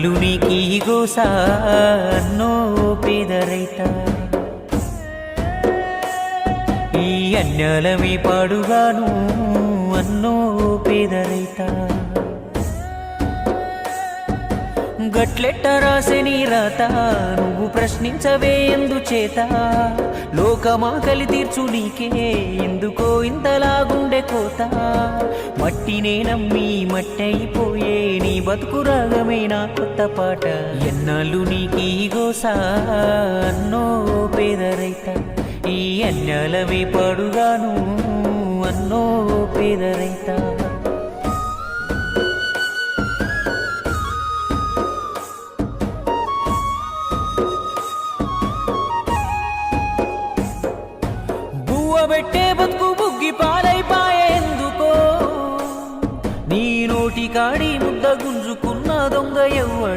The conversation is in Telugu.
లునికి సన్నో అన్నో ఈ అన్యాలమే పాడుగాను అన్నో పెదరైత గట్లెట్ట రాసిని రాత నువ్వు ప్రశ్నించవే ఎందుచేత లోకమాకలి తీర్చు నీకే ఎందుకో ఇంతలాగుండె కోత. నేనే నమ్మి మట్టయిపోయే నీ బతుకు రాగమే నా కొత్త పాట? ఎన్నాళ్ళు నీకు గోస అన్నో పేదరైత? ఈ అన్యాలమే పాడుగాను అన్నో పేదరైత? పెట్టే బతుకు నీ నోటి కాడి ముద్ద గుంజుకున్న దొంగ ఎవ్వడు.